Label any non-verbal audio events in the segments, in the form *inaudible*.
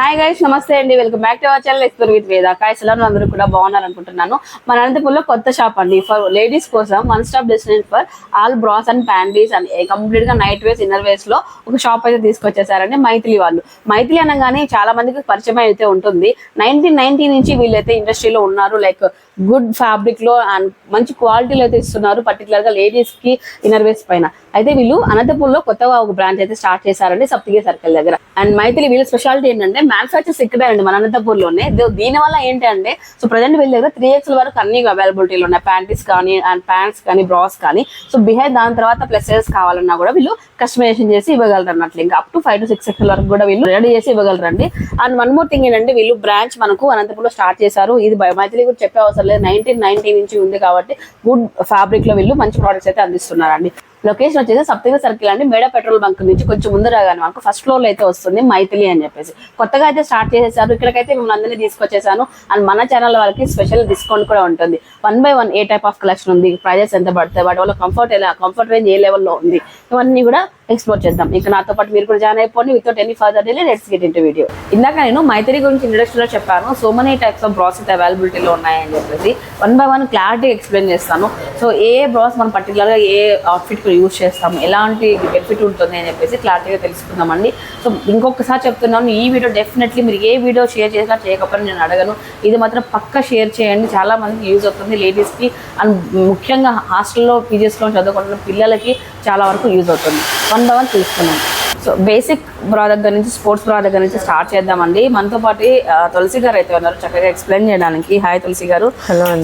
Hi guys నమస్తే అండి. Welcome back to our channel ఎక్స్పర్ with Veda కాయస్ ఎలా అందరూ కూడా బాగున్నారు అనుకుంటున్నాను మన అనంతపూర్లో కొత్త షాప్ అండి. ఫర్ లేడీస్ కోసం one stop destination for all bras and panties and కంప్లీట్గా నైట్ వేస్ ఇన్నర్ వేస్లో ఒక షాప్ అయితే తీసుకొచ్చేసారండి మైథిలి వాళ్ళు. మైథిలి అనగానే చాలా మందికి పరిచయం అయితే ఉంటుంది. నైన్టీన్ నైన్టీ నుంచి వీళ్ళైతే ఇండస్ట్రీలో ఉన్నారు. లైక్ గుడ్ ఫ్యాబ్రిక్లో అండ్ మంచి క్వాలిటీలో అయితే ఇస్తున్నారు పర్టికులర్గా లేడీస్కి ఇన్నర్ వేర్స్ పైన. అయితే వీళ్ళు అనంతపూర్లో కొత్తగా ఒక బ్రాంచ్ అయితే స్టార్ట్ చేశారండి సప్తిగే సర్కిల్ దగ్గర. అండ్ మైథిలి వీళ్ళ స్పెషాలిటీ ఏంటంటే మ్యానుఫాక్చర్స్ ఇక్కడే అండి మన అనంతపూర్లోనే దీని వల్ల ఏంటి అంటే సో ప్రజెంట్ వీళ్ళ దగ్గర త్రీ ఎక్స్ వరకు అన్ని అవైలబిలిటీలు ఉన్నాయి. ప్యాంటీస్ కానీ అండ్ ప్యాంట్స్ కానీ బ్రాస్ కానీ. సో బిహైండ్ దాని తర్వాత ప్లస్ సైజెస్ కావాలన్నా కూడా వీళ్ళు కస్టమైజేషన్ చేసి ఇవ్వగలరు అన్నట్లు ఇంకా up to five to six X వరకు కూడా వీళ్ళు రెడీ చేసి ఇవ్వగలరండి. అండ్ వన్ మోర్ థింగ్ ఏంటంటే వీళ్ళు బ్రాంచ్ మనకు అనంతపూర్లో స్టార్ట్ చేశారు. ఇది మైథిలి కూడా చెప్పే అవసరం లేదు నైన్టీన్ నైన్టీ నుంచి ఉంది కాబట్టి గుడ్ ఫ్యాబ్రిక్లో వీళ్ళు మంచి ప్రోడక్ట్స్ అయితే అందిస్తున్నారండి. లొకేషన్ వచ్చేసి సప్తగిరి సర్కిల్ అండి. మేడ పెట్రోల్ బంక్ నుంచి కొంచెం ముందు రాగానే మనకు ఫస్ట్ ఫ్లోర్లో అయితే వస్తుంది మైథిలి అని చెప్పేసి. కొత్తగా అయితే స్టార్ట్ చేసేసారు. ఇక్కడికైతే మిమ్మల్ని అందరినీ తీసుకొచ్చేసాను. అండ్ మన ఛానల్ వాళ్ళకి స్పెషల్ డిస్కౌంట్ కూడా ఉంటుంది. One by one a type of collection ఉంది? ప్రైజెస్ ఎంత పడతాయి? వాటి వల్ల కంఫర్ట్ ఎలా? కంఫర్ట్ రేంజ్ ఏ లెవెల్లో ఉంది? ఇవన్నీ కూడా ఎక్స్ప్లోర్ చేద్దాం. ఇక నాతో పాటు మీరు కూడా జాయిన్ అయిపోండి. Without any further delay let's get into video ఇందాక నేను మైత్రి గురించి ఇంట్రడక్షన్లో చెప్పాను. So many types of bras అయితే అవైలబిలిటీలో ఉన్నాయని చెప్పేసి. One by one clarity explain చేస్తాను. సో ఏ బ్రాస్ మనం పర్టికులర్గా ఏ అవుట్ఫిట్ కి యూజ్ చేస్తాము. ఎలాంటి బెనిఫిట్ ఉంటుంది అని చెప్పేసి క్లారిటీగా తెలుసుకుందామండి. సో ఇంకొకసారి చెప్తున్నాను ఈ వీడియో డెఫినెట్లీ మీరు ఏ వీడియో షేర్ చేసినా చేయకపోయినా నేను అడగను. ఇది మాత్రం పక్క షేర్ చేయండి. చాలా మందికి యూజ్ అవుతుంది. లేడీస్కి అండ్ ముఖ్యంగా హాస్టల్లో పీజీస్లో చదువుకుంటున్న పిల్లలకి చాలా వరకు యూజ్ అవుతుంది. వన్ బై వన్ తీసుకున్నాం సో బేసిక్ బ్రా దగ్గర నుంచి స్పోర్ట్స్ బ్రా దగ్గర నుంచి స్టార్ట్ చేద్దామండి. మనతో పాటు తులసి గారు అయితే ఉన్నారు. చక్కగా ఎక్స్ప్లెయిన్ చేయడానికి. Hi Tulasi garu.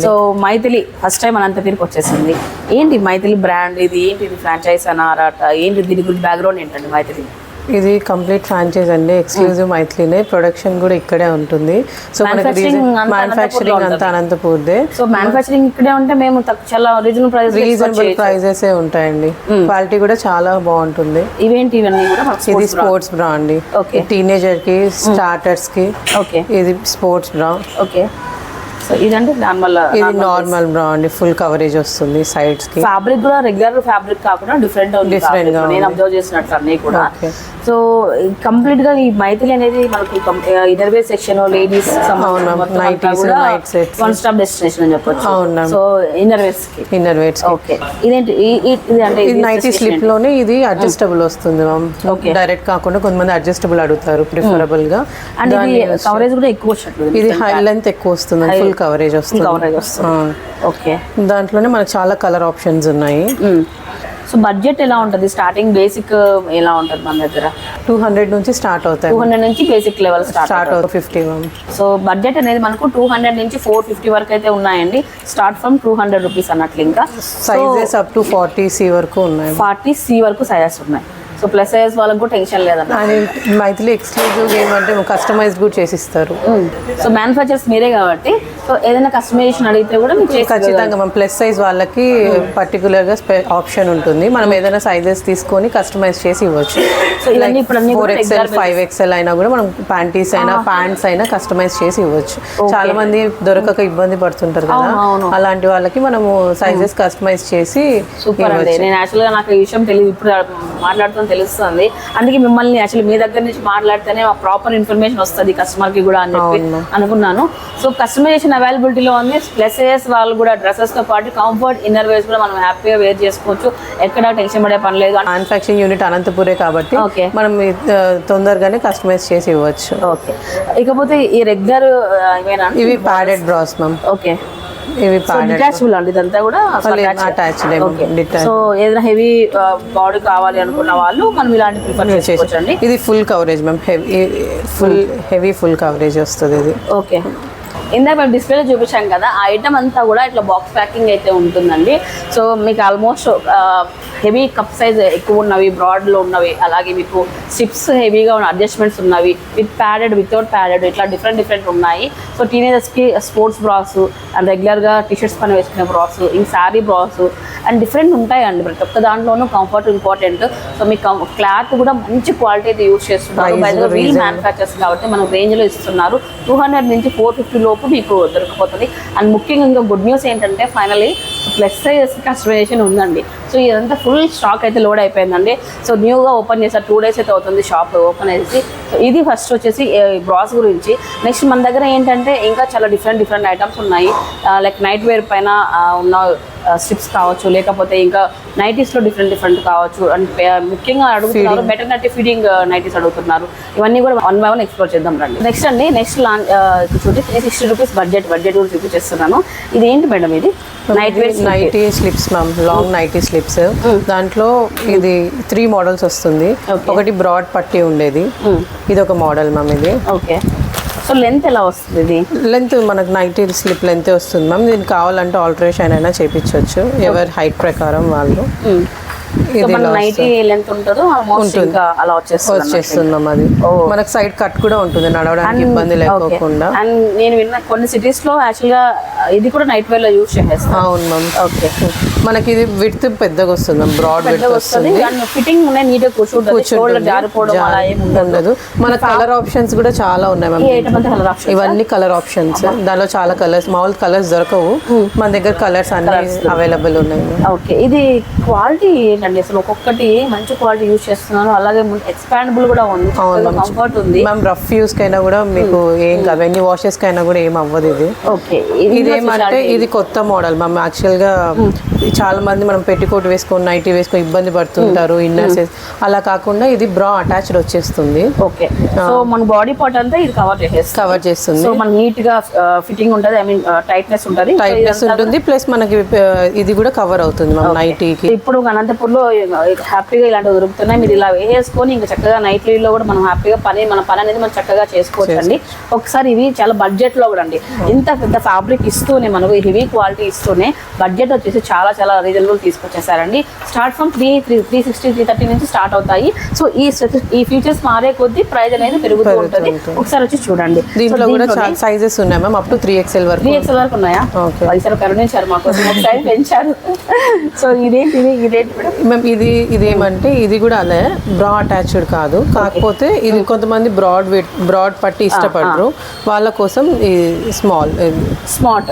So Maithili first time అనంత తీరుకు వచ్చేసింది. ఏంటి మైథిలి బ్రాండ్ ఇది? ఏంటి ఇది ఫ్రాంచైజ్ అనారాట? ఏంటి దీని గురించి బ్యాక్గ్రౌండ్ ఏంటండి మైథిలి? ఇది కంప్లీట్ ఫ్రాంచైజ్ అండి. ఎక్స్క్లూజివ్ మైథిలీనే ప్రొడక్షన్ కూడా ఇక్కడే ఉంటుంది. సో మనకి మ్యానుఫ్యాక్చరింగ్ అంతా అనంతపూర్దే. సో మ్యానుఫ్యాక్చరింగ్ ఇక్కడే ఉంటే మేము చాలా రీజనబుల్ ప్రైస్ రీజనబుల్ ప్రైజెస్ ఉంటాయండి. క్వాలిటీ కూడా చాలా బాగుంటుంది. ఇవేంటి ఇవన్నీ కూడా ఇది స్పోర్ట్స్ బ్రా అండి. టీనేజర్కి స్టార్టర్స్కి ఓకే ఇది స్పోర్ట్స్ బ్రా ఓకే సో ఇదంటే వల్ల ఇది నార్మల్ బ్రా అండి. ఫుల్ కవరేజ్ వస్తుంది సైడ్స్కి. ఫ్యాబ్రిక్ కూడా రెగ్యులర్ ఫ్యాబ్రిక్ కాకుండా డిఫరెంట్గా నేను అబ్జర్వ్ చేసినట్లు అన్ని కూడా. సో కంప్లీట్గా ఈ మైథిలి అనేది మనకు inner wear section ladies. One stop destination అని చెప్పొచ్చు. సో ఇన్నర్ వేర్స్కి. ఇన్నర్ వేర్స్ ఓకే ఇదేంటి ఇది అంటే ఇది నైటీ స్లిప్లోనే ఇది అడ్జస్టబుల్ వస్తుంది మ్యామ్. డైరెక్ట్ కాకుండా కొంతమంది అడ్జస్టబుల్ అడుగుతారు ప్రిఫరబుల్గా. అండ్ ఇది కవరేజ్ కూడా ఎక్కువ వచ్చినట్లు ఇది హై లెంత్ ఎక్కువ వస్తుంది ఫుల్ కవరేజ్ వస్తుంది. కవరేజ్ వస్తుంది. ఓకే. దాంట్లోనే మనకు చాలా కలర్ ఆప్షన్స్ ఉన్నాయి. సో బడ్జెట్ ఎలా ఉంటుంది? స్టార్టింగ్ బేసిక్ ఎలా ఉంటుంది మన దగ్గర? టూ హండ్రెడ్ నుంచి స్టార్ట్ అవుతాయి. టూ హండ్రెడ్ నుంచి బేసిక్ లెవెల్ స్టార్ట్ అవుతాయి. ఫిఫ్టీ సో బడ్జెట్ అనేది మనకు టూ హండ్రెడ్ నుంచి ఫోర్ ఫిఫ్టీ వరకు అయితే ఉన్నాయండి. Start from two hundred rupees అన్నట్లు ఇంకా. Sizes up to forty C వరకు ఉన్నాయి. ఫార్టీ సి వరకు సైజెస్ ఉన్నాయి. సో ప్లస్ సైజ్ వాళ్ళకి కూడా టెన్షన్ లేదన్న మైథిలి ఎక్స్క్లూజివ్ ఏమంటే కస్టమైజ్డ్ కూడా చేసిస్తారు సో మ్యానుఫ్యాక్చర్స్ మీరే కాబట్టి సో ఏదైనా కస్టమైజేషన్ అడిగితే కూడా చేసి ఖచ్చితంగా మనం ప్లస్ సైజ్ వాళ్ళకి పర్టికులర్గా ఆప్షన్ ఉంటుంది. మనం ఏదైనా సైజెస్ తీసుకొని కస్టమైజ్ చేసి ఇవ్వచ్చు. సో ఇవన్నీ ఇప్పుడు అన్ని ఫోర్ ఎక్స్ఎల్ ఫైవ్ ఎక్స్ఎల్ అయినా కూడా మనం ప్యాంటీస్ అయినా ప్యాంట్స్ అయినా కస్టమైజ్ చేసి ఇవ్వచ్చు. చాలా మంది దొరకక ఇబ్బంది పడుతుంటారు కదా. అలాంటి వాళ్ళకి మనము సైజెస్ కస్టమైజ్ చేసి సూపర్ అండి. నేను యాక్చువల్గా నాకు ఈ విషయం తెలియదు ఇప్పుడు మాట్లాడుతూ తెలుస్తుంది. అందుకే మిమ్మల్ని యాక్చువల్లీ మీ దగ్గర నుంచి మాట్లాడితేనే ప్రాపర్ ఇన్ఫర్మేషన్ వస్తుంది కస్టమర్కి కూడా అని చెప్పి. అనుకున్నాను. సో కస్టమైజేషన్ అవైలబిలిటీలో ఉంది. ప్లస్ వాళ్ళు కూడా డ్రెస్సెస్తో పాటు కంఫర్ట్ ఇన్నర్ వేర్స్ కూడా మనం హ్యాపీగా వేర్ చేసుకోవచ్చు. ఎక్కడ టెన్షన్ పడే పని లేదు. మ్యానుఫ్యాక్చరింగ్ యూనిట్ అనంతపురే కాబట్టి. మనం తొందరగానే కస్టమైజ్ చేసి ఇవ్వచ్చు. ఓకే ఇకపోతే ఈ రెగ్యులర్ ఇవి ప్యాడెడ్ బ్రాస్ మ్యామ్ ఓకే ఇవి డిటాచబుల్ అండి ఇదంతా కూడా? సో ఏదైనా హెవీ బాడీ కావాలి అనుకున్న వాళ్ళు మనం ఇలాంటి ప్రిఫర్ చేసుకోవచ్చు అండి ఇది full coverage ma'am heavy full heavy full coverage వస్తుంది ఇది. ఓకే ఇందాక మేము డిస్ప్లేలో చూపించాం కదా ఆ ఐటమ్ అంతా కూడా ఇట్లా బాక్స్ ప్యాకింగ్ అయితే ఉంటుందండి. సో మీకు ఆల్మోస్ట్ హెవీ కప్ సైజ్ ఎక్కువ ఉన్నవి బ్రాడ్లో ఉన్నవి అలాగే మీకు స్టిప్స్ హెవీగా ఉన్న అడ్జస్ట్మెంట్స్ ఉన్నవి విత్ ప్యాడెడ్ వితౌట్ ప్యాడెడ్ ఇట్లా డిఫరెంట్ డిఫరెంట్ ఉన్నాయి. సో టీనేజర్స్కి స్పోర్ట్స్ బ్రాస్ అండ్ రెగ్యులర్గా టీషర్ట్స్ పని వేసుకునే బ్రాస్ ఇంక శారీ బ్రాస్ అండ్ డిఫరెంట్ ఉంటాయండి. ప్రతి ఒక్క దాంట్లోనూ కంఫర్ట్ ఇంపార్టెంట్ సో మీకు క్లాత్ కూడా మంచి క్వాలిటీ అయితే యూస్ చేస్తున్నారు. వీల్. మ్యానుఫ్యాక్చర్స్ కాబట్టి మనకు రేంజ్లో ఇస్తున్నారు. టూ హండ్రెడ్ నుంచి ఫోర్ ఫిఫ్టీ లోపు మీకు దొరికిపోతుంది. అండ్ ముఖ్యంగా ఇంకా గుడ్ న్యూస్ ఏంటంటే ఫైనలీ ప్లస్ సైజ్ కస్టమైజేషన్ ఉందండి. సో ఇదంతా ఫుల్ స్టాక్ అయితే లోడ్ అయిపోయిందండి. సో న్యూగా ఓపెన్ చేసే టూ డేస్ అయితే అవుతుంది షాప్ ఓపెన్ చేసి. సో ఇది ఫస్ట్ వచ్చేసి బ్రాస్ గురించి. నెక్స్ట్ మన దగ్గర ఏంటంటే ఇంకా చాలా డిఫరెంట్ డిఫరెంట్ ఐటమ్స్ ఉన్నాయి. లైక్ నైట్ వేర్ పైన ఉన్న స్ట్రిప్స్ కావచ్చు లేకపోతే ఇంకా నైటీస్లో డిఫరెంట్ డిఫరెంట్ కావచ్చు. అండ్ ముఖ్యంగా అడుగుతున్నారు మెటర్నిటీ ఫీడింగ్ నైటీస్ అడుగుతున్నారు. ఇవన్నీ కూడా వన్ బై వన్ ఎక్స్ప్లోర్ చేద్దాం రండి. నెక్స్ట్ అండి నెక్స్ట్ లాంచ్ చూడండి three sixty rupees budget budget కూడా చూపించేస్తున్నాను. ఇది ఏంటి మేడం ఇది? Night wear nighty slips ma'am long nighty slips దాంట్లో ఇది త్రీ మోడల్స్ వస్తుంది. ఒకటి బ్రాడ్ పట్టి ఉండేది. ఇది ఒక మోడల్ మ్యామ్ ఇది. ఓకే సో లెంత్ ఎలా వస్తుంది ఇది? లెంత్ మనకు నైటీ స్లిప్ లెంత్ వస్తుంది మ్యామ్ దీనికి కావాలంటే ఆల్టరేషన్ అయినా చేపించవచ్చు. ఎవరి హైట్ ప్రకారం వాళ్ళు. ఇలా నైటీ లెంత్ ఉంటుందో ఆల్మోస్ట్ ఇంకా అలా వచ్చేస్తుంది వచ్చేస్తున్నాం అది. మనకు సైడ్ కట్ కూడా ఉంటుంది నడవడానికి ఇబ్బంది లేకోకుండా. అండ్ నేను విన్న కొన్ని సిటీస్లో యాక్చువల్గా ఇది కూడా నైట్ వేర్లో యూజ్ చేసేస్తాం అవును మ్యామ్ ఓకే మనకి ఇది విడ్త్ పెద్దగా వస్తుంది బ్రాడ్ విడ్త్ వస్తుంది. అండ్ ఫిట్టింగ్ నీట్ కూర్చుంటుంది. జారిపోవడం అలా ఏమి ఉండదు. మన కలర్ ఆప్షన్స్ కూడా చాలా ఉన్నాయి మ్యామ్ ఇవన్నీ కలర్ ఆప్షన్స్ దానిలో చాలా కలర్స్ మామూలు కలర్స్ దొరకవు. మన దగ్గర కలర్స్ అన్ని అవైలబుల్ ఉన్నాయి ఓకే ఇది క్వాలిటీ ఏంటండి? అసలు ఒక్కొక్కటి మంచి క్వాలిటీ యూజ్ చేస్తున్నాను. అలాగే ఎక్స్పాండబుల్ కూడా ఉంది. కంఫర్ట్ ఉంది. మ్యామ్ రఫ్ యూస్ కైనా కూడా మీకు ఏం కాదు. ఎన్ని వాషెస్ కైనా కూడా ఏం అవ్వదు ఇది. ఓకే ఇదేమంటే ఇది కొత్త మోడల్ మ్యామ్ యాక్చువల్గా చాలా మంది మనం పెట్టికోట్ వేసుకొని నైటీ వేసుకొని ఇబ్బంది పడుతుంటారు ఇన్నర్స్ అలా కాకుండా ఇది బ్రా అటాచ్డ్ వచ్చేస్తుంది. ఓకే సో మన బాడీ పార్ట్ అంతా ఇది కవర్ చేసేస్తాం కవర్ చేస్తుంది. సో మన నీట్గా ఫిట్టింగ్ ఉంటది. ఐ మీన్ టైట్నెస్ ఉంటది. టైట్నెస్ ఉంటుంది. ప్లస్ మనకి ఇది కూడా కవర్ అవుతుంది మ్యామ్ నైటీకి ఇప్పుడు అనంతపూర్ లో హ్యాపీగా ఇలాంటివి దొరుకుతున్నాయి. మీరు ఇలా వేసుకొని ఇంకా చక్కగా నైట్లో కూడా మనం హ్యాపీగా పని మన పని అనేది మనం చక్కగా చేసుకోవచ్చు. అండి ఒకసారి ఇవి చాలా బడ్జెట్లో కూడా అండి. ఇంత పెద్ద ఫ్యాబ్రిక్ ఇస్తూనే మనకు హెవీ క్వాలిటీ ఇస్తూనే బడ్జెట్ వచ్చేసి చాలా చాలా reasonable తీసుకొచ్చేసారండి. Start from three three three sixty three thirty నుంచి స్టార్ట్ అవుతాయి. సో ఈ ఈ ఫీచర్స్ మారే కొద్దీ ప్రైస్ అనేది పెరుగుతూ ఉంటుంది. ఒకసారి వచ్చి చూడండి. దీంట్లో కూడా చాలా సైజెస్ ఉన్నాయి ma'am up to three XL వరకు. త్రీ ఎక్స్ఎల్ వరకు ఉన్నాయా? Okay. ఈసారి కరుణించారు మాకు. ఒకసారి పెంచారు. సో ఇదేంటి ఇది ఇదేంటి మేడం? మ్యామ్ ఇది ఇదేమంటే ఇది కూడా అదే బ్రా అటాచ్డ్ కాదు. కాకపోతే ఇది కొంతమంది బ్రాడ్ బ్రాడ్ పట్టి ఇష్టపడరు. వాళ్ళ కోసం ఈ small smart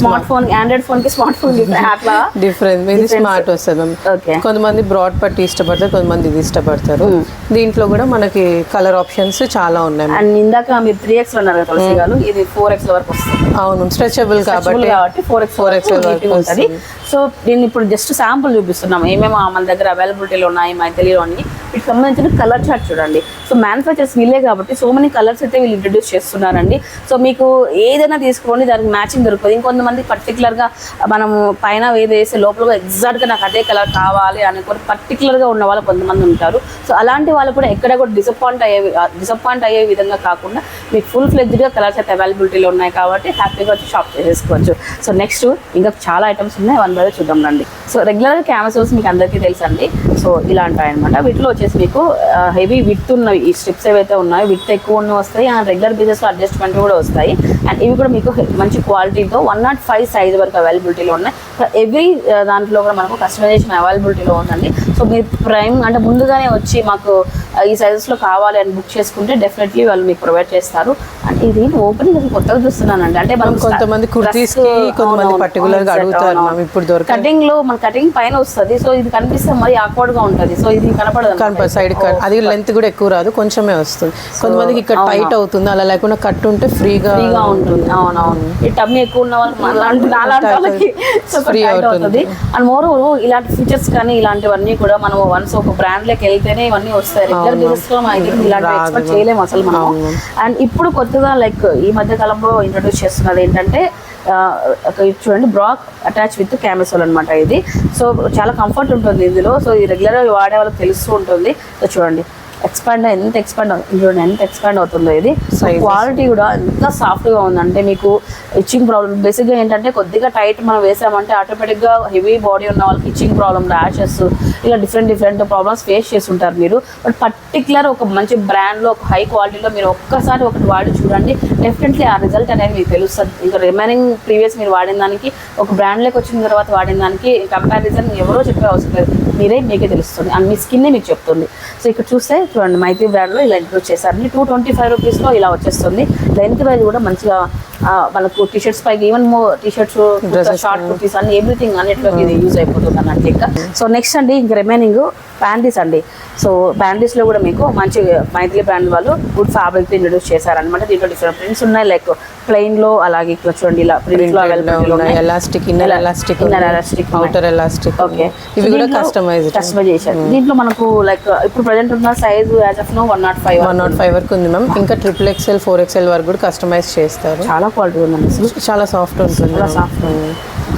smart phone Android ఫోన్కి స్మార్ట్ ఫోన్ అట్లా? డిఫరెంట్ ఇది స్మార్ట్ వస్తుంది మ్యామ్ కొంతమంది బ్రాడ్ పట్టి ఇష్టపడతారు కొంతమంది ఇది ఇష్టపడతారు. దీంట్లో కూడా మనకి కలర్ ఆప్షన్స్ చాలా ఉన్నాయి. అండ్ ఇందాక మీరు త్రీ ఎక్స్ అన్నారు తులసి గారు ఇది ఫోర్ ఎక్స్ వరకు వస్తుంది. అవును స్ట్రెచబుల్ కాబట్టి కాబట్టి ఫోర్ ఎక్స్ ఫోర్ ఎక్స్ ఉంటుంది. సో దీన్ని ఇప్పుడు జస్ట్ శాంపుల్ చూపిస్తున్నాం. ఏమేమో మన దగ్గర అవైలబిలిటీలో ఉన్నాయి మైథిలీలోని తెలియదు అన్ని. వీటికి సంబంధించిన కలర్ చార్ట్ చూడండి. సో మ్యానుఫ్యాక్చర్స్ వీళ్ళే కాబట్టి సో మెనీ కలర్స్ అయితే వీళ్ళు ఇంట్రడ్యూస్ చేస్తున్నారండి. సో మీకు ఏదైనా తీసుకోండి దానికి మ్యాచింగ్ దొరుకుతుంది. ఇంకొంతమంది పర్టికులర్గా మనం పైన ఏది వేస్తే లోపల ఎగ్జాక్ట్గా నాకు అదే కలర్ కావాలి అనుకుని పర్టికులర్గా ఉన్న వాళ్ళు కొంతమంది ఉంటారు. సో అలాంటి వాళ్ళు కూడా ఎక్కడ కూడా డిసప్పాయింట్ అయ్యే డిసప్పాయింట్ అయ్యే విధంగా కాకుండా మీకు ఫుల్ ఫ్లెడ్జ్గా కలర్స్ అయితే అవైలబిలిటీలో ఉన్నాయి కాబట్టి హ్యాపీగా వచ్చి షాప్ చేసేసుకోవచ్చు. సో నెక్స్ట్ ఇంకా చాలా ఐటమ్స్ ఉన్నాయి. వన్ బై చూద్దాం రండి. సో రెగ్యులర్ క్యాన్వసోస్ మీకు అందరికీ తెలుసండి. సో ఇలాంటివి అనమాట వీటిలో వచ్చేసి మీకు హెవీ విత్ ఉన్నాయి ఈ స్ట్రిప్స్ ఏవైతే ఉన్నాయో విత్ ఎక్కువ ఉన్న వస్తాయి అండ్ రెగ్యులర్ బేసిస్లో అడ్జస్ట్మెంట్ కూడా వస్తాయి. అండ్ ఇవి కూడా మీకు మంచి క్వాలిటీతో వన్ నాట్ ఫైవ్ సైజ్ వరకు అవైలబిలిటీలో ఉన్నాయి. ఎవ్రీ దాంట్లో కూడా మనకు కస్టమైజేషన్ అవైలబిలిటీలో ఉందండి. సో మీరు ప్రైమ్ అంటే ముందుగానే వచ్చి మాకు ఈ సైజెస్లో కావాలి అని బుక్ చేసుకుంటే డెఫినెట్లీ వాళ్ళు మీకు ప్రొవైడ్ చేస్తారు. అండ్ ఇది అసలు కొత్తగా చూస్తున్నానండి. అంటే మనం కొంతమంది కుర్తీస్ కొంతమంది particular గా అడుగుతారు ఇప్పుడు దొరక కటింగ్లో మన కటింగ్ పైన వస్తుంది. సో ఇది కనిపిస్తే మరి ఆక్వర్డ్గా ఉంటది. సో ఇది కనపడదు. సైడ్ కట్ అది లెంత్ కూడా ఎక్కువ రాదు. కొంచెమే వస్తుంది. కొంతమందికి ఇక్కడ టైట్ అవుతుంది. అలా లేకుండా కట్ ఉంటే ఫ్రీగా ఫ్రీగా ఉంటుంది. అవునవును. ఈ టమ్మి ఎక్కువ ఉన్న వాళ్ళకి అలాంటి వాళ్ళకి *laughs* అవుతుంది. అవుతుంది. అండ్ మోర్ ఇలాంటి ఫీచర్స్ కానీ ఇలాంటివన్నీ కూడా మనం వన్స్ ఒక బ్రాండ్లోకి వెళ్తేనే ఇవన్నీ వస్తాయి. మనకి ఇలాంటి ఎక్స్పెక్ట్ చేయలేము అసలు మనం అండ్ ఇప్పుడు కొత్తగా లైక్ ఈ మధ్య కాలంలో ఇంట్రొడ్యూస్ చేస్తున్నది ఏంటంటే చూడండి బ్రాక్ అటాచ్ విత్ క్యామెసోల్ అనమాట ఇది. సో చాలా కంఫర్ట్ ఉంటుంది ఇందులో. సో ఈ రెగ్యులర్ వాడే వాళ్ళకి తెలుస్తూ ఉంటుంది. సో చూడండి. ఎక్స్పాండ్ ఎంత ఎక్స్పాండ్ చూడండి ఎంత ఎక్స్పాండ్ అవుతుందో ఇది. Sizes. క్వాలిటీ కూడా ఎంత సాఫ్ట్గా ఉందంటే మీకు ఇచ్చింగ్ ప్రాబ్లమ్ బేసిక్గా ఏంటంటే కొద్దిగా టైట్ మనం వేసామంటే ఆటోమేటిక్గా హెవీ బాడీ ఉన్న వాళ్ళకి ఇచ్చింగ్ ప్రాబ్లమ్ ర్యాషెస్ ఇలా డిఫరెంట్ డిఫరెంట్ ప్రాబ్లమ్స్ ఫేస్ చేస్తుంటారు మీరు. బట్ పర్టికులర్ ఒక మంచి బ్రాండ్లో ఒక హై క్వాలిటీలో మీరు ఒక్కసారి ఒకటి వాడి చూడండి. డెఫినెట్లీ ఆ రిజల్ట్ అనేది మీకు తెలుస్తుంది. ఇంకా రిమైనింగ్ ప్రీవియస్ మీరు వాడిన దానికి ఒక బ్రాండ్లోకి వచ్చిన తర్వాత వాడిన దానికి కంపారిజన్ ఎవరో చెప్పే అవసరం లేదు. మీరే మీకే తెలుస్తుంది. అండ్ మీ స్కిన్నే మీకు చెప్తుంది. సో ఇక్కడ చూస్తే చూడండి మైత్రి బ్రాండ్లో ఇలా ఇంట్రూడ్ చేశారండి టూ ట్వంటీ ఫైవ్ రూపీస్లో ఇలా వచ్చేస్తుంది. లెంత్ వైజ్ కూడా మంచిగా మనకు టీ షర్ట్స్ పైకి even T shirts short kurtis అన్ని ఎవ్రీథింగ్ అన్నిటిలోకి ఇది యూజ్ అయిపోతుంది అన్నట్టు ఇంకా. సో నెక్స్ట్ అండి ఇంక రిమైనింగ్ ప్యాంటీస్ అండి. సో ప్యాంటీస్లో కూడా మీకు మంచి మైత్రి బ్రాండ్ వాళ్ళు గుడ్ ఫ్యాబ్రిక్ ఇంట్రొడ్యూస్ చేశారనమాట దీంట్లో డిఫరెంట్ ప్రింట్స్ ఉన్నాయి లైక్ ప్లెయిన్లో అలాగే ఇక్కడ చూడండి ఇలా ప్రింట్లో ఎలాస్టిక్ ఇన్నర్ ఎలాస్టిక్ elastic ఉన్నాయి. అవుటర్ ఎలాస్టిక్ ఓకే ఇవి కూడా కస్టమైజ్డ్ కస్టమైజ్ చేశారు. దీంట్లో మనకు లైక్ ఇప్పుడు ప్రజెంట్ ఉన్న size as of now one nought five one nought five వరకు ఉంది మ్యామ్ ఇంకా ట్రిపుల్ ఎక్స్ఎల్ ఫోర్ ఎక్స్ఎల్ వరకు కూడా కస్టమైజ్ చేస్తారు. చాలా క్వాలిటీ ఉందండి చాలా సాఫ్ట్ ఉంటుంది సాఫ్ట్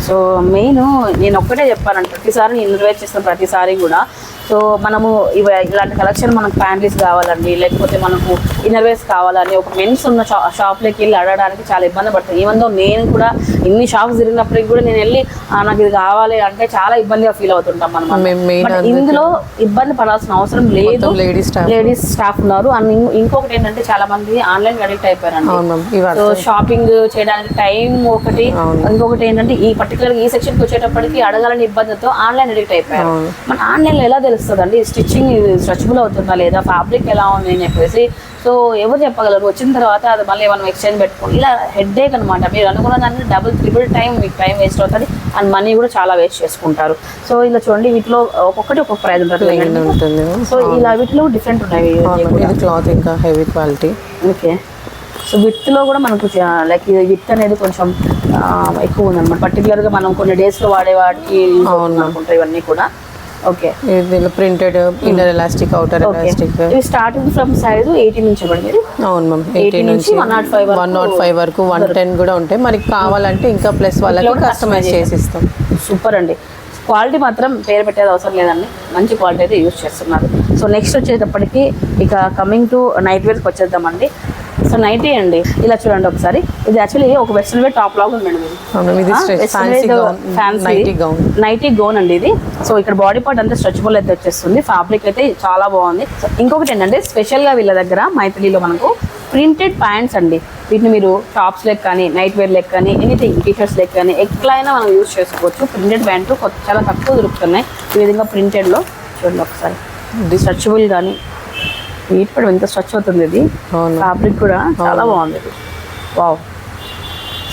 సో మెయిన్ నేను ఒక్కటే చెప్పానండి ప్రతిసారి నేను ఇన్వైట్ చేసిన ప్రతిసారి కూడా. సో మనము ఇవ ఇలాంటి కలెక్షన్ మనకు ప్యాంటీస్ కావాలండి లేకపోతే మనకు ఇన్నర్వేస్ కావాలని ఒక మెన్స్ ఉన్న షా షాప్లోకి వెళ్ళి అడగడానికి చాలా ఇబ్బంది పడుతుంది ఈవెందో నేను కూడా ఇన్ని షాప్స్ తిరిగినప్పటికి కూడా నేను వెళ్ళి "ఆ, నాకు ఇది కావాలి అంటే చాలా ఇబ్బందిగా ఫీల్ అవుతుంటాం మనం ఇందులో ఇబ్బంది పడాల్సిన అవసరం లేదు. లేడీస్ స్టాఫ్ లేడీస్ స్టాఫ్ ఉన్నారు. అండ్ ఇంకొకటి ఏంటంటే చాలా మంది ఆన్లైన్ అడిక్ట్ అయిపోయారండి. ఇవి సో షాపింగ్ చేయడానికి టైం ఒకటి. ఇంకొకటి ఏంటంటే ఈ పర్టికులర్ ఈ సెక్షన్కి వచ్చేటప్పటికి అడగాలని ఇబ్బందితో ఆన్లైన్ ఎడిక్ట్ అయిపోయారు. మన ఆన్లైన్లో ఎలా తెలుస్తుంది అండి స్టిచ్చింగ్ స్ట్రెచబుల్ అవుతుందా లేదా? ఫ్యాబ్రిక్ ఎలా ఉంది అని చెప్పేసి. సో ఎవరు చెప్పగలరు? వచ్చిన తర్వాత అది మళ్ళీ మనం ఎక్స్చేంజ్ పెట్టుకోండి ఇలా హెడ్ ఏక్ అనమాట మీరు అనుకున్న దాన్ని డబుల్ త్రిబుల్ టైం మీకు టైం వేస్ట్ అవుతుంది అండ్ మనీ కూడా చాలా వేస్ట్ చేసుకుంటారు. సో ఇలా చూడండి వీటిలో ఒక్కొక్కటి ఒక్కొక్క ప్రైస్ ఉంటుంది సో ఇలా వీటిలో డిఫరెంట్ ఉన్నాయి. ఇది క్లాత్ ఇంకా హెవీ క్వాలిటీ ఓకే. సో విత్లో కూడా మనకు లైక్ విత్ అనేది కొంచెం ఎక్కువ ఉందన్నమాట. పర్టికులర్గా మనం కొన్ని డేస్లో వాడే వాటికి use అవుతుంది అనుకుంటా ఇవన్నీ కూడా. Okay printed inner elastic outer elastic ఇవి స్టార్టింగ్ ఫ్రమ్ సైజ్ ఎయిటీన్ నుంచి మీరు అవును మ్యామ్ 80 ఎయిటీ నుంచి నుంచి 105 వరకు వన్ నాట్ ఫైవ్ వరకు వన్ టెన్ కూడా ఉంటాయి. మనకి కావాలంటే ఇంకా ప్లస్ వాళ్ళకి కస్టమైజ్ చేసి ఇస్తాం సూపర్ అండి. క్వాలిటీ మాత్రం పేరు పెట్టేది అవసరం లేదండి. మంచి క్వాలిటీ అయితే యూజ్ చేస్తున్నారు. సో నెక్స్ట్ వచ్చేటప్పటికి ఇక కమింగ్ టు నైట్ వేర్కి వచ్చేద్దామండి. సో నైటీ అండి. ఇలా చూడండి ఒకసారి. ఇది యాక్చువల్లీ ఒక వెస్ట్రన్ వేర్ టాప్ లాగా ఉంది మేడం ఇది. అవును ఇది ఫ్యాన్సీ గౌన్ నైటీ గౌన్ అండి ఇది. సో ఇక్కడ బాడీ పార్ట్ అంతా స్ట్రెచబుల్ అయితే వచ్చేస్తుంది. ఫ్యాబ్రిక్ అయితే చాలా బాగుంది. ఇంకొకటి ఏంటంటే స్పెషల్గా వీళ్ళ దగ్గర మైథిలీలో మనకు ప్రింటెడ్ ప్యాంట్స్ అండి. వీటిని మీరు టాప్స్ లెక్క కానీ నైట్ వేర్ లెక్క కానీ ఎనీథింగ్ టీషర్ట్స్ లెక్క కానీ ఎట్లా అయినా మనం యూస్ చేసుకోవచ్చు. ప్రింటెడ్ ప్యాంటు చాలా తక్కువ దొరుకుతున్నాయి. ఈ విధంగా ప్రింటెడ్లో చూడండి ఒకసారి. స్ట్రెచబుల్ కానీ వీటి కూడా ఎంత స్ట్రెచ్ అవుతుంది ఇది ఫ్యాబ్రిక్ కూడా చాలా బాగుంది వావ్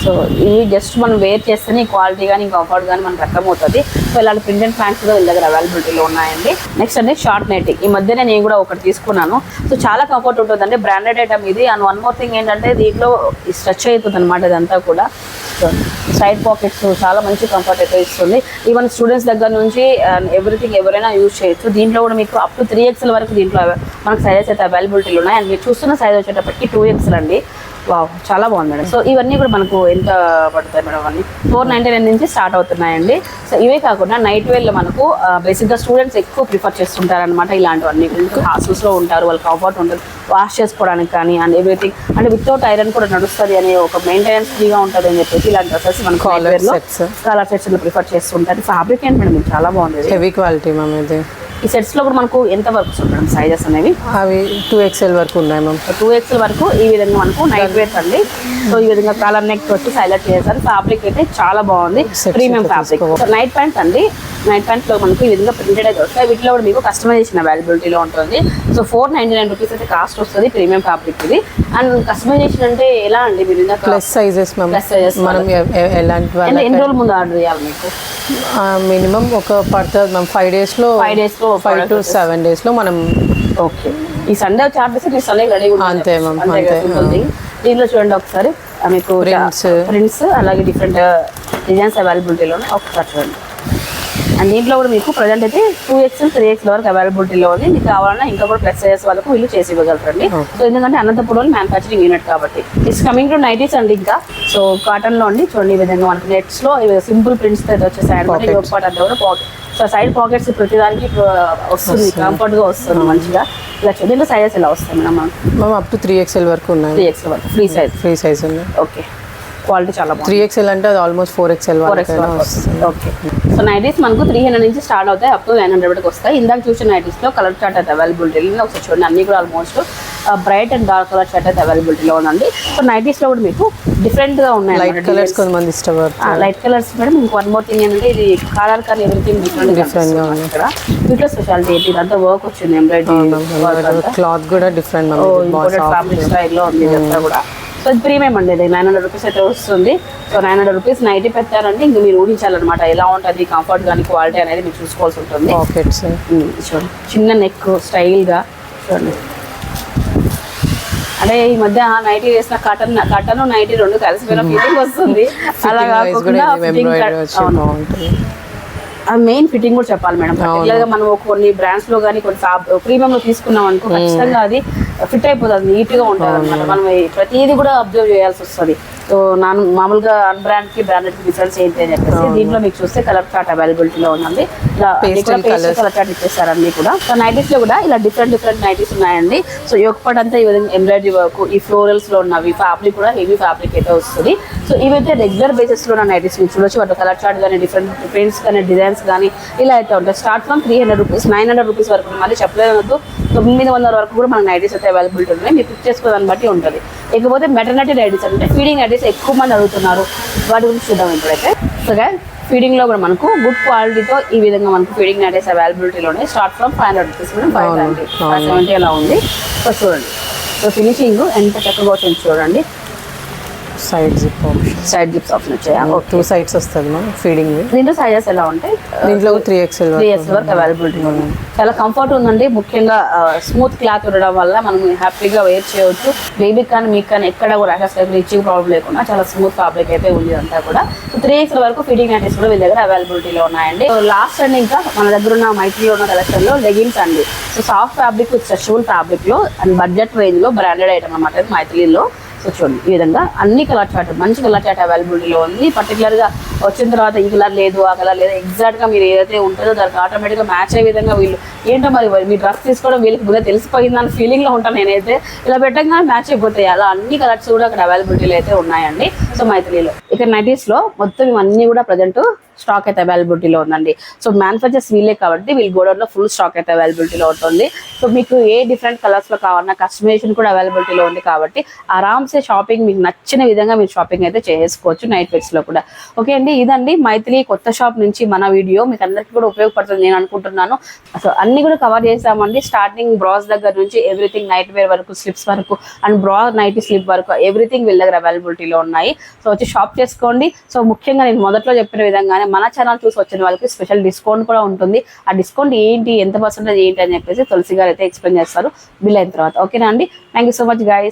సో ఇవి జస్ట్ మనం వేర్ చేస్తేనే క్వాలిటీ కానీ కంఫర్ట్ కానీ మనకు అర్థమవుతుంది సో ఇలాంటి ప్రింటెడ్ ప్యాంట్స్ కూడా వీళ్ళ దగ్గర అవైలబిలిటీలో ఉన్నాయండి. నెక్స్ట్ అంటే షార్ట్ నైటీ. ఈ మధ్యనే నేను కూడా ఒకటి తీసుకున్నాను. సో చాలా కంఫర్ట్ ఉంటుందండి బ్రాండెడ్ ఐటమ్ ఇది. అండ్ వన్ మోర్ థింగ్ ఏంటంటే దీంట్లో స్ట్రెచ్ అవుతుంది అనమాట ఇదంతా కూడా. సైడ్ పాకెట్స్ చాలా మంచి కంఫర్ట్ అయితే ఇస్తుంది. ఈవెన్ స్టూడెంట్స్ దగ్గర నుంచి ఎవ్రీథింగ్ ఎవరైనా యూజ్ చేయొచ్చు. దీంట్లో కూడా మీకు అప్ టు త్రీ ఎక్స్ఎల్ వరకు దీంట్లో మనకు సైజెస్ అయితే అవైలబిలిటీలు ఉన్నాయి. అండ్ మీరు చూస్తున్న సైజ్ వచ్చేటప్పటికి టూ ఎక్స్ఎల్ అండి. వావ్ చాలా బాగుంది మేడం. సో ఇవన్నీ కూడా మనకు ఎంత పడతాయి మేడం అవన్నీ? ఫోర్ నైంటీ నైన్ నుంచి స్టార్ట్ అవుతున్నాయండి. సో ఇవే కాకుండా నైట్ వేర్లో మనకు బేసిక్గా స్టూడెంట్స్ ఎక్కువ ప్రిఫర్ చేస్తుంటారు అనమాట ఇలాంటివన్నీ హాస్టల్స్లో ఉంటారు వాళ్ళ కంఫర్ట్ ఉంటుంది. వాష్ చేసుకోవడానికి కానీ అండ్ ఎవ్రీథింగ్ అంటే వితౌట్ ఐరన్ కూడా నడుస్తుంది అనే ఒక మెయింటెనెన్స్ ఫ్రీగా ఉంటుంది అని చెప్పేసి ఇలాంటి డ్రెస్సెస్ మనకు night sets. Colour sets prefer చేస్తుంటారు. ఫ్యాబ్రిక్ ఏంటి మేడం? చాలా బాగుంది. హెవీ క్వాలిటీ మ్యామ్ ఇది. ఈ సెట్స్లో కూడా మనకు ఎంత వరకు వస్తుంది మేడం సైజెస్ అనేవి? అవి టూ ఎక్స్ఎల్ వరకు ఉన్నాయి మ్యామ్ టూ ఎక్స్ఎల్ వరకు ఈ విధంగా మనకు నైట్ వేర్స్ అండి. సో ఈ విధంగా కాలర్ నెక్ వచ్చి హైలైట్ చేశారు. ఫ్యాబ్రిక్ అయితే చాలా బాగుంది. ప్రీమియం ఫ్యాబ్రిక్ నైట్ ప్యాంట్స్ అండి. నైట్ ప్యాంట్స్లో మనకు ఈ విధంగా ప్రింటెడ్ అయితే వస్తాయి. వీటిలో కూడా మీకు కస్టమైజేషన్ అవైలబిలిటీలో ఉంటుంది. So four ninety nine rupees అయితే కాస్ట్ వస్తుంది ప్రీమియం ఫ్యాబ్రిక్ ఇది. అండ్ కస్టమైజేషన్ అంటే ఎలా అండి మీరు ప్లస్ సైజెస్ sizes మనం ఎలాంటి ఎన్ని రోజుల ముందు ఆర్డర్ చేయాలి మీకు? మినిమం ఒక పడుతుంది మ్యామ్ ఫైవ్ డేస్లో Five days లో ఫైవ్ టు సెవెన్ డేస్లో మనం ఓకే ఈ సండే చార్జెస్ మీ సండే రెడీ అంతే మ్యామ్, అంతే. దీంట్లో చూడండి ఒకసారి మీకు Prints. ప్రింట్స్ అలాగే డిఫరెంట్ డిజైన్స్ అవైలబిలిటీలో ఒకసారి చూడండి అండ్ దీంట్లో కూడా మీకు ప్రజెంట్ అయితే టూ ఎక్స్ త్రీ ఎక్స్ వరకు అవైలబిలిటీలో ఉంది. మీకు కావాలన్నా ఇంకా కూడా ప్లస్ సైజెస్ వాళ్ళకు వీళ్ళు చేసి ఇవ్వగలరండి. సో ఎందుకంటే అనంతపురం మ్యానుఫ్యాక్చరింగ్ యూనిట్ కాబట్టి. ఇట్స్ కమింగ్ టు నైటీస్ అండి ఇంకా. సో కాటన్లో అండి చూడండి ఈ విధంగా మనకి నెట్స్లో సింపుల్ ప్రింట్స్ అయితే వచ్చేసాయి. పాట అంతా కూడా పాకెట్ సో సైడ్ పాకెట్స్ ప్రతిదానికి వస్తుంది. కంఫర్ట్గా వస్తుంది మంచిగా. ఇలా దీంట్లో సైజెస్ ఎలా వస్తాయి madam? Up to three XL వరకు ఉన్నాయి. త్రీ ఎక్స్ వరకు. ఫ్రీ సైజ్ ఫ్రీ సైజ్ ఉన్నాయి. ఓకే క్వాలిటీ చాలా బాగుంది. త్రీ ఎక్స్ఎల్ అంటే అది almost four XL four X వరకు వస్తుంది. ఓకే సో నైటీస్ మనకు త్రీ హండ్రెడ్ నుంచి స్టార్ట్ అవుతాయి అప్ టు నైన్ హండ్రెడ్ వరకు వస్తాయి. ఇందాక చూసిన నైటీస్లో కలర్ చార్ట్ అయితే అవైలబిలిటీ ఒకసారి చూడండి అన్ని కూడా almost bright and dark colour chart అయితే అవైలబిలిటీలో ఉందండి. సో నైటీస్లో కూడా మీకు డిఫరెంట్గా ఉన్నాయి లైట్ కలర్స్ కొంతమంది ఇష్టపడతారు. లైట్ కలర్స్ మేడం ఇంకో వన్ మోర్ థింగ్ ఏంటంటే ఇది కలర్ కానీ ఎవ్రీథింగ్ డిఫరెంట్ ఉంది. ఇక్కడ వీటిలో స్పెషాలిటీ ఏంటి? ఇదంతా వర్క్ వచ్చింది ఎంబ్రాయిడరీ క్లాత్ కూడా డిఫరెంట్ ఫ్యాబ్రిక్ స్టైల్లో ఉంది ఇదంతా కూడా. సో ఇది ప్రీమియం అండి ఇది. నైన్ హండ్రెడ్ రూపీస్ అయితే వస్తుంది. So nine hundred rupees nighty పెట్టారంటే ఇంక మీరు ఊహించాలన్నమాట. ఎలా ఉంటుంది కంఫర్ట్ కానీ క్వాలిటీ అనేది మీరు చూసుకోవాల్సి ఉంటుంది. పాకెట్స్ ఉమ్, చూడండి. చిన్న నెక్ స్టైల్గా చూడండి. అంటే ఈ మధ్య నైటీ వేసిన కటన్ కటన్ నైటీ రెండు కలిసిపోయిన ఫీలింగ్ వస్తుంది. అలా కాకుండా ఆ మెయిన్ ఫిట్టింగ్ కూడా చెప్పాలి మేడం. పర్టికులర్గా మనం కొన్ని బ్రాండ్స్లో కానీ కొన్ని ప్రీమియం లో తీసుకున్నాం అనుకో ఖచ్చితంగా అది ఫిట్ అయిపోతుంది నీట్గా ఉంటుంది అనమాట మనం ప్రతిదీ కూడా అబ్జర్వ్ చేయాల్సి వస్తుంది. సో నాన్ మామూలుగా అన్ బ్రాండ్కి బ్రాండెడ్కి డిఫరెన్స్ ఏంటి అని చెప్పేసి దీంట్లో మీకు చూస్తే కలర్ చార్ట్ అవైలబిలిటీలో ఉందండి. ఇలా. కలర్ చార్ట్ ఇచ్చేసారు అన్ని కూడా. సో నైటీస్లో కూడా ఇలా డిఫరెంట్ డిఫరెంట్ నైటీస్ ఉన్నాయండి. సో యొక్కపాటు అంతా ఈ విధంగా ఎంబ్రాయిడరీ వర్క్ ఈ ఫ్లోరల్స్లో ఉన్నవి ఫ్యాబ్రిక్ కూడా హెవీ ఫ్యాబ్రిక్ అయితే వస్తుంది. సో ఇవైతే రెగ్యులర్ బేసిస్లో ఉన్న నైటీస్ మీకు చూడొచ్చు. వాటి కలర్ చార్ట్ కానీ డిఫరెంట్ ప్రింట్స్ కానీ డిజైన్స్ కానీ ఇలా అయితే ఉంటాయి. Start from three hundred rupees nine hundred rupees వరకు మళ్ళీ చెప్పలేదు తొమ్మిది వందల వరకు కూడా మనకు నైటీస్ అయితే అవైలబిలిటీ ఉన్నాయి. మీరు పిక్ చేసుకోదాన్ని బట్టి ఉంటుంది. ఇకపోతే మెటర్నిటీ నైటీస్ అంటే ఫీడింగ్ నైటీస్ ఎక్కువ మంది అడుగుతున్నారు. వాటి గురించి చూద్దాం ఇప్పుడైతే. సో ఫీడింగ్లో కూడా మనకు గుడ్ క్వాలిటీతో ఈ విధంగా మనకు ఫీడింగ్ నైటీస్ అవైలబిలిటీలో ఉన్నాయి start from five hundred rupees. Five seventy అలా ఉంది? సో చూడండి. సో ఫినిషింగ్ ఎంత చక్కగా వచ్చింది చూడండి. Side zip option side zips option వచ్చాయా టూ సైడ్స్ వస్తుంది మ్యామ్ ఫీడింగ్ దీంట్లో సైజెస్ ఎలా ఉంటాయి? దీంట్లో త్రీ ఎక్స్ఎల్ త్రీ ఇయర్స్ వరకు అవైలబిలిటీ ఉంది చాలా కంఫర్ట్ ఉందండి. ముఖ్యంగా స్మూత్ క్లాత్ ఉండడం వల్ల మనం హ్యాపీగా వేర్ చేయవచ్చు. బేబీకి కానీ మీకు కానీ ఎక్కడ కూడా ర్యాషెస్ లేకుండా ఇచ్చింగ్ ప్రాబ్లం లేకుండా చాలా స్మూత్ ఫ్యాబ్రిక్ అయితే ఉంది అంతా కూడా. సో త్రీ ఇయర్స్ వరకు ఫిట్టింగ్ నైటీస్ కూడా వీళ్ళ దగ్గర అవైలబిలిటీలో ఉన్నాయండి. లాస్ట్ అండ్ ఇంకా మన దగ్గర ఉన్న మైత్రిలో ఉన్న కలెక్షన్లో లెగిన్స్ అండి. సో సాఫ్ట్ ఫ్యాబ్రిక్ స్ట్రెచబుల్ ఫ్యాబ్రిక్లో అండ్ బడ్జెట్ రేంజ్లో బ్రాండెడ్ ఐటమ్ అనమాట మైత్రిలో. సో చూడండి ఈ విధంగా అన్ని కలర్ చార్ట్ మంచి కలర్ చాట్ అవైలబిలిటీలో ఉంది. పర్టికులర్గా వచ్చిన తర్వాత ఈ కలర్ లేదు ఆ కలర్ లేదు ఎగ్జాక్ట్గా మీరు ఏదైతే ఉంటుందో దానికి ఆటోమేటిక్గా మ్యాచ్ అయ్యే విధంగా వీళ్ళు ఏంటో మరి మీ డ్రెస్ తీసుకోవడం వీళ్ళకి ముందే తెలిసిపోయింది అన్న ఫీలింగ్లో ఉంటాను నేనైతే. ఇలా పెట్టగానే మ్యాచ్ అయిపోతాయి. అలా అన్ని కలర్స్ కూడా అక్కడ అవైలబిలిటీలో అయితే ఉన్నాయండి. సో మైథిలీలో. ఇక నైటీస్లో మొత్తం ఇవన్నీ కూడా ప్రజెంట్ స్టాక్ అయితే అవైలబిలిటీలో ఉందండి. సో మ్యానుఫ్యాక్చర్స్ వీలే కాబట్టి వీళ్ళ గోడౌన్లో ఫుల్ స్టాక్ అయితే అవైలబిలిటీలో ఉంటుంది. సో మీకు ఏ డిఫరెంట్ కలర్స్లో కావాలన్నా కస్టమైజేషన్ కూడా అవైలబిలిటీలో ఉంది కాబట్టి ఆరామ్సే షాపింగ్ మీకు నచ్చిన విధంగా మీరు షాపింగ్ అయితే చేసుకోవచ్చు నైట్ వెట్స్లో కూడా. ఓకే అండి ఇదండి మైథిలి కొత్త షాప్ నుంచి మన వీడియో. మీకు అందరికీ కూడా ఉపయోగపడుతుంది నేను అనుకుంటున్నాను. సో అన్ని కూడా కవర్ చేసామండి స్టార్టింగ్ బ్రాస్ దగ్గర నుంచి ఎవ్రీథింగ్ నైట్ వేర్ వరకు స్లిప్స్ వరకు అండ్ బ్రా నైట్ స్లిప్ వరకు ఎవ్రీథింగ్ వీళ్ళ దగ్గర అవైలబిలిటీలో ఉన్నాయి. సో వచ్చి షాప్ చేసుకోండి. సో ముఖ్యంగా నేను మొదట్లో చెప్పిన విధంగానే మన ఛానల్ చూసి వచ్చిన వాళ్ళకి స్పెషల్ డిస్కౌంట్ కూడా ఉంటుంది. ఆ డిస్కౌంట్ ఏంటి ఎంత పర్సెంటేజ్ ఏంటి అని చెప్పేసి తులసి గారు అయితే ఎక్స్ప్లెయిన్ చేస్తారు. బిల్ అయిన తర్వాత. ఓకేనా అండి? Thank you so much guys